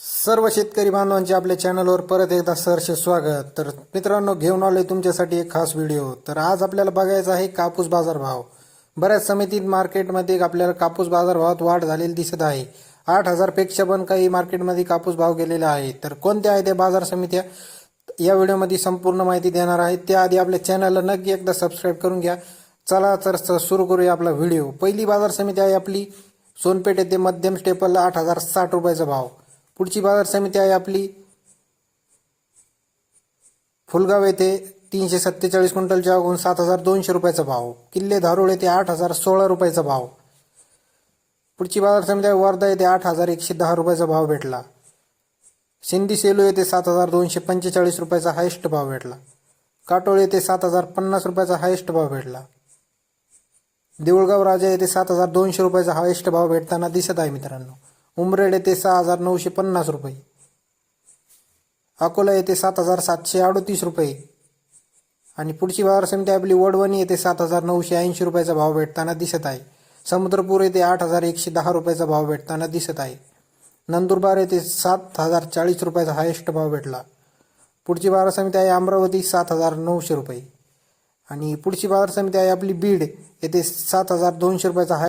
सर्व शेतकरी बांधवांचे आपल्या चॅनलवर परत एकदा सरसे स्वागत. तर मित्रांनो घेऊन आलोय तुमच्यासाठी एक खास व्हिडिओ. तर आज आपल्याला बघायचा आहे कापूस बाजारभाव. बऱ्याच समितीत मार्केटमध्ये आपल्याला कापूस बाजारभावात वाढ झालेली दिसत आहे. आठ हजारपेक्षा पण काही मार्केटमध्ये कापूस भाव गेलेला आहे. तर कोणत्या आहे त्या बाजार समित्या? या व्हिडिओमध्ये संपूर्ण माहिती देणार आहे. त्याआधी आपल्या चॅनलला नक्की एकदा सबस्क्राईब करून घ्या. चला तर सुरू करूया आपला व्हिडिओ. पहिली बाजार समिती आहे आपली सोनपेठ येथे मध्यम स्टेपलला आठ हजार साठ रुपयाचा भाव. पुढची बाजार समिती आहे आपली. फुलगाव येथे तीनशे सत्तेचाळीस क्विंटलच्या अगून सात हजार दोनशे रुपयाचा भाव. किल्ले धारूळ येथे आठ हजार सोळा रुपयाचा भाव. पुढची बाजार समिती आहे वर्धा येथे आठ हजार एकशे दहा रुपयाचा भाव भेटला. सिंधी सेलू येथे सात हजार दोनशे पंचेचाळीस रुपयाचा हायेस्ट भाव भेटला. काटोळ येथे सात हजार पन्नास रुपयाचा हायेस्ट भाव भेटला. देऊळगाव राजा येथे सात हजार दोनशे रुपयाचा हायेस्ट भाव भेटताना दिसत आहे मित्रांनो. उमरेड येथे सहा हजार नऊशे पन्नास रुपये. अकोला येथे सात हजार सातशे अडतीस रुपये. आणि पुढची बाजार समिती आपली वडवणी येथे सात हजार नऊशे ऐंशी रुपयाचा भाव भेटताना दिसत आहे. समुद्रपूर येथे आठ हजार एकशे दहा रुपयाचा भाव भेटताना दिसत आहे. नंदुरबार येथे सात हजार चाळीस रुपयाचा हायेस्ट भाव भेटला. पुढची बाजार समिती आहे अमरावती सात हजार नऊशे रुपये. आणि पुढची बाजार समिती आहे आपली बीड येथे सात हजार दोनशे रुपयाचा हाय